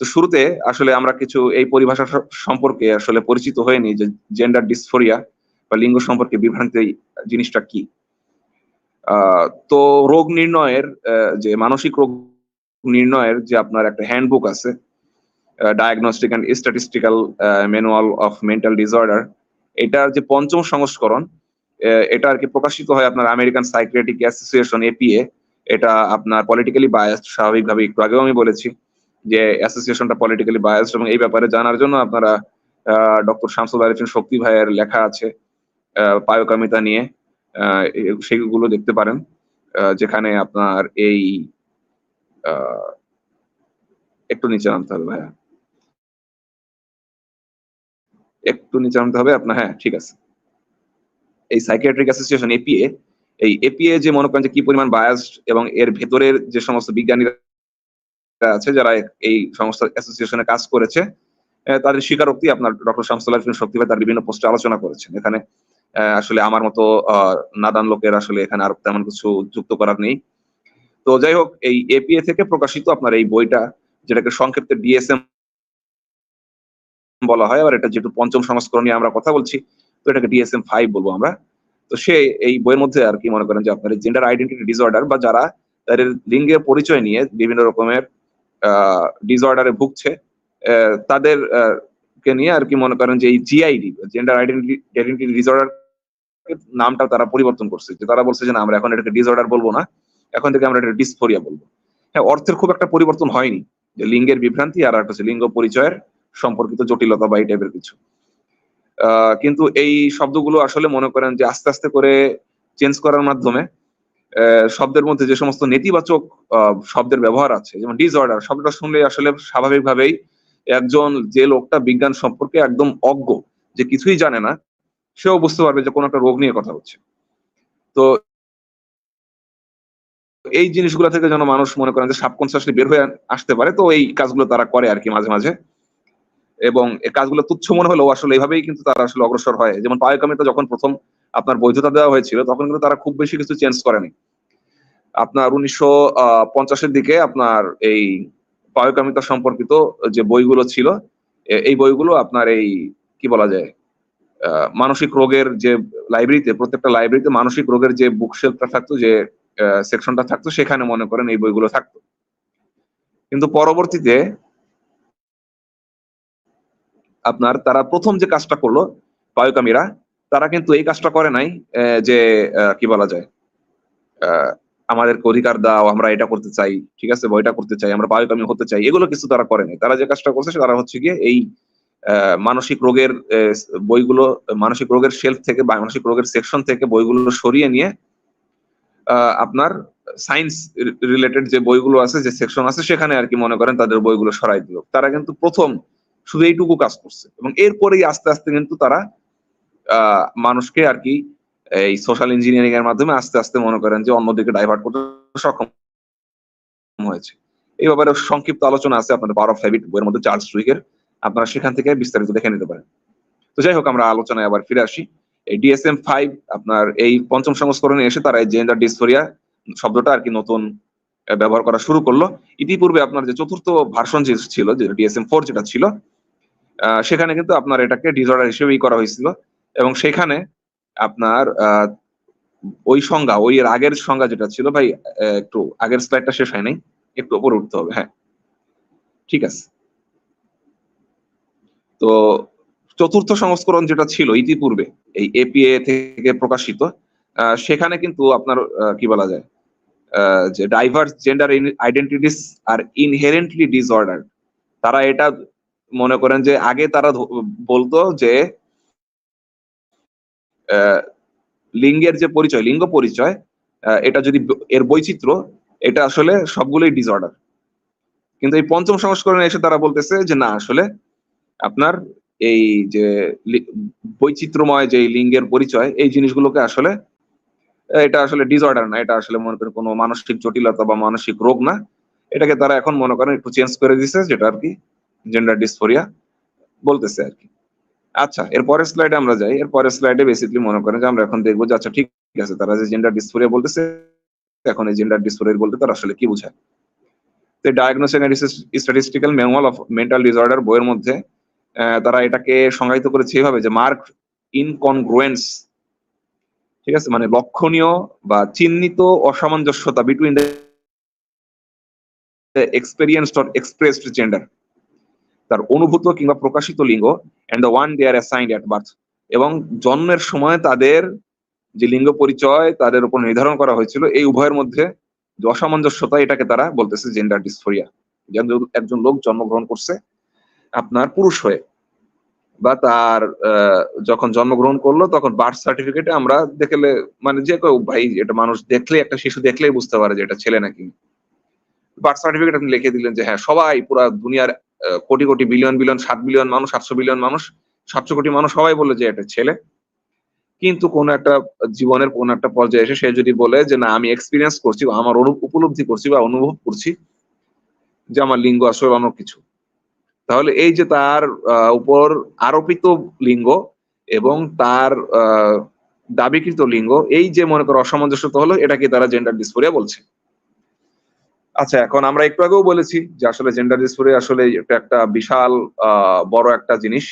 তো শুরুতে আসলে আমরা কিছু এই পরিভাষা সম্পর্কে আসলে পরিচিত হয়নি যে জেন্ডার ডিসফোরিয়া বা লিঙ্গ সম্পর্কে বিভ্রান্তি জিনিসটা কি। তো রোগ নির্ণয়ের যে মানসিক রোগ নির্ণয়ের যে আপনার একটা হ্যান্ডবুক আছে diagnostic and statistical manual of mental disorder এটার যে পঞ্চম সংস্করণ এটা আর কি প্রকাশিত হয় আপনার আমেরিকান সাইক্রেটিক অ্যাসোসিয়েশন এপিএ এটা আপনার পলিটিক্যালি বায়াসড স্বাভাবিকভাবে একটু আগেও আমি বলেছি। যে অ্যাসোসিয়েশনটা পলিটিক্যালি বায়াসড এবং এই ব্যাপারে জানার জন্য আপনারা ডক্টর শামসুল আরিফিন শক্তি ভাইয়ের লেখা আছে পায়োকামিতা নিয়ে সেগুলো দেখতে পারেন যেখানে আপনার এই একটু নিচে নামতে হবে ভাইয়া। একটু নিচে নামতে হবে আপনার হ্যাঁ ঠিক আছে। এই সাইকিয়াট্রিক অ্যাসোসিয়েশন এপিএ এই এপিএ যে মনে করেন যে কি পরিমাণ বায়াসড এবং এর ভেতরের যে সমস্ত বিজ্ঞানীরা আছে, যারা এই সমস্ত অ্যাসোসিয়েশনে কাজ করেছে তাদের স্বীকারোক্তি আপনার ডক্টর শামসুল আলফিন শক্তি ভাই তার বিভিন্ন পোস্টে আলোচনা করেছেন। এখানে আসলে আমার মতো নাদান লোকের আসলে এখানে আর তেমন কিছু যুক্ত করার নেই। তো যাই হোক, এই এপিএ থেকে প্রকাশিত আপনার এই বইটা, যেটাকে সংক্ষেপে ডিএসএম বলা হয় আর এটা যেহেতু পঞ্চম সংস্করণ নিয়ে আমরা কথা বলছি, তো এটাকে ডিএসএম ফাইভ বলব আমরা। তো সে এই বইয়ের মধ্যে আর কি মনে করেন যে আপনার জেন্ডার আইডেন্টিটি ডিসঅর্ডার বা যারা তাদের লিঙ্গের পরিচয় নিয়ে বিভিন্ন রকমের ডিসঅর্ডারে ভুগছে তাদের কে নিয়ে আর কি মনে করেন যে এই জিআইডি জেন্ডার আইডেন্টিটি ডিসঅর্ডার নামটা তারা পরিবর্তন করছে। যে তারা বলছে যে না, আমরা এখন এটাকে ডিসঅর্ডার বলব না, এখন থেকে আমরা এটা ডিসফোরিয়া বলব। হ্যাঁ অর্থের খুব একটা পরিবর্তন হয়নি। যে লিঙ্গের বিভ্রান্তি আর একটা হচ্ছে লিঙ্গ পরিচয়ের সম্পর্কিত জটিলতা বা এই টাইপের কিছু। কিন্তু এই শব্দগুলো আসলে মনে করেন যে আস্তে আস্তে করে চেঞ্জ করার মাধ্যমে শব্দের মধ্যে যে সমস্ত নেতিবাচক শব্দের ব্যবহার আছে, যেমন ডিসঅর্ডার শব্দটা শুনলে আসলে স্বাভাবিকভাবেই একজন যে লোকটা বিজ্ঞান সম্পর্কে একদম অজ্ঞ, যে কিছুই জানে না, সেও বুঝতে পারবে যে কোনো একটা রোগ নিয়ে কথা হচ্ছে। তো এই জিনিসগুলো থেকে যেন মানুষ মনে করেন যে সাবকনসিয়াসলি বের হয়ে আসতে পারে, তো এই কাজগুলো তারা করে আর কি মাঝে মাঝে। এবং এই কাজগুলো তুচ্ছ মনে হলেও আসলে এইভাবেই কিন্তু তারা আসলে অগ্রসর হয়। যেমন পায়কামিতে যখন প্রথম আপনার বৈধতা দেওয়া হয়েছিল, তখন কিন্তু তারা খুব বেশি কিছু চেঞ্জ করেনি। আপনার উনিশশো পঞ্চাশের দিকে আপনার এই পায়কামিতা সম্পর্কিত যে বইগুলো ছিল এই বইগুলো আপনার এই, কি বলা যায় মানসিক রোগের যে লাইব্রেরিতে প্রত্যেকটা লাইব্রেরিতে মানসিক রোগের যে বুকশেলফটা থাকতো, যে সেকশনটা থাকতো, সেখানে মনে করেন এই বইগুলো থাকতো। কিন্তু পরবর্তীতে আপনার তারা প্রথম যে কাজটা করল, বায়োকামিরা তারা কিন্তু এই কাজটা করে নাই যে কি বলা যায় আমাদেরকে অধিকার দাও, আমরা এটা করতে চাই, ঠিক আছে, বা এটা করতে চাই, আমরা বায়োকামি হতে চাই, এগুলো কিছু তারা করে নাই। তারা যে কাজটা করছে তারা হচ্ছে গিয়ে এই মানসিক রোগের বইগুলো, মানসিক রোগের শেলফ থেকে বা মানসিক রোগের সেকশন থেকে বইগুলো সরিয়ে নিয়ে আপনার সায়েন্স রিলেটেড যে বইগুলো আছে, যে সেকশন আছে, সেখানে আর কি মনে করেন তাদের বইগুলো সরাই দিল। তারা কিন্তু প্রথম শুধু এইটুকু কাজ করছে এবং এরপরেই আস্তে আস্তে কিন্তু তারা মানুষকে আর কি এই সোশ্যাল ইঞ্জিনিয়ারিং এর মাধ্যমে আস্তে আস্তে মনে করেন যে অন্যদিকে ডাইভার্ট করতে সক্ষম হয়েছে। এই ব্যাপারে সংক্ষিপ্ত আলোচনা আছে আপনাদের পাওয়ার অফ হ্যাবিট বইয়ের মধ্যে চার্লস টুইকের আপনারা সেখান থেকে বিস্তারিত দেখে নিতে পারেন। তো যাই হোক, আমরা আলোচনায় আবার ফিরে আসি। এই ডিএসএম ফাইভ আপনার এই পঞ্চম সংস্করণে এসে তারা এই জেন্ডার ডিসফোরিয়া শব্দটা আর কি নতুন ব্যবহার করা শুরু করল। ইতিপূর্বে আপনার যে চতুর্থ ভার্সন যে ছিল, যে ডিএসএম ফোর যেটা ছিল সেখানে কিন্তু আপনার এটাকে ডিসঅর্ডার হিসেবেই করা হয়েছিল। এবং সেখানে আপনার ওই সংজ্ঞা, ওই এর আগের সংজ্ঞা যেটা ছিল, ভাই একটু আগের স্লাইডটা শেষ হয় নাই একটু উপরে উঠতে হবে হ্যাঁ। ঠিক আছে। তো চতুর্থ সংস্করণ যেটা ছিল ইতিপূর্বে, এই এপিএ থেকে প্রকাশিত সেখানে কিন্তু আপনার কি বলা যায় যে diverse gender identities are inherently disorder তারা এটা মনে করেন যে আগে তারা বলতো যে লিঙ্গের যে পরিচয়, লিঙ্গ পরিচয় এটা যদি এর বৈচিত্র্য, এটা আসলে সবগুলোই ডিসঅর্ডার কিন্তু এই পঞ্চম সংস্করণে এসে তারা বলতেছে যে না, আসলে আপনার এই যে বৈচিত্র্যময় যে লিঙ্গের পরিচয়, এই জিনিসগুলোকে আসলে, এটা আসলে ডিসঅর্ডার না, এটা আসলে মনে করেন কোনো মানসিক জটিলতা বা মানসিক রোগ না। এটাকে তারা এখন মনে করেন একটু চেঞ্জ করে দিছে, যেটা আর কি জেন্ডার ডিসফোরিয়া বলতেছে আর কি। আচ্ছা এর পরের স্লাইডে আমরা যাই। এর পরের স্লাইডে বেসিক্যালি মনে করেন যে আমরা এখন দেখব যে আচ্ছা ঠিক আছে, তারা যে জেন্ডার ডিসফোরিয়া বলতেছে, এখন এই জেন্ডার ডিসফোরিয়া বলতে তারা আসলে কি বোঝায়? তো diagnosis and statistical manual of mental disorder বইয়ের মধ্যে তারা এটাকে সংজ্ঞায়িত করেছে এভাবে যে মার্ক ইনকনগ্রুয়েন্স ঠিক আছে মানে লক্ষণীয় বা চিহ্নিত অসামঞ্জস্যতা between the experienced or expressed gender তার অনুভূত কিংবা প্রকাশিত লিঙ্গ and the one they are assigned at birth এবং জন্মের সময় তাদের যে লিঙ্গ পরিচয়, তাদের উপর নির্ধারণ করা হয়েছিল, এই উভয়ের মধ্যে যে অসামঞ্জস্যতা, এটাকে তারা বলতেছে জেন্ডার ডিসফোরিয়া একজন লোক জন্মগ্রহণ করছে আপনার পুরুষ হয়ে। বা তার যখন জন্মগ্রহণ করল, তখন বার্থ সার্টিফিকেটে আমরা দেখলে মানে যে কেউ, ভাই, এটা মানুষ দেখলে, একটা শিশু দেখলেই বুঝতে পারে যে এটা ছেলে নাকি। বার্থ সার্টিফিকেট আপনি লিখে দিলেন যে হ্যাঁ সবাই পুরা দুনিয়ার কোটি কোটি বিলিয়ন বিলিয়ন, সাত বিলিয়ন মানুষ সাতশো বিলিয়ন মানুষ, সাতশো কোটি মানুষ সবাই বলে যে এটা ছেলে। কিন্তু কোন একটা জীবনের কোন একটা পর্যায়ে এসে সে যদি বলে যে, না, আমি এক্সপিরিয়েন্স করছি আমার উপলব্ধি করছি বা অনুভব করছি যে আমার লিঙ্গ আসলে অন্য কিছু। তাহলে এই যে তার উপর আরোপিত লিঙ্গ এবং তার দাবিকৃত লিঙ্গ, এই যে মনে করো অসামঞ্জস্যতা হলো, এটাকে তারা জেন্ডার ডিসফোরিয়া বলছে। আচ্ছা এখন আমরা একটু আগেও বলেছি যে আসলে জেন্ডার ডিসফোরিয়া আসলে একটা বিশাল বড় একটা জিনিস।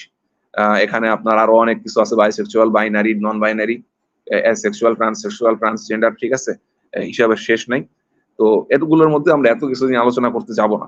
এখানে আপনার আরও অনেক কিছু আছে bisexual binary non binary asexual transsexual transgender ঠিক আছে? হিসাবে শেষ নাই। তো এতগুলোর মধ্যে আমরা এত কিছু নিয়ে আলোচনা করতে যাব না।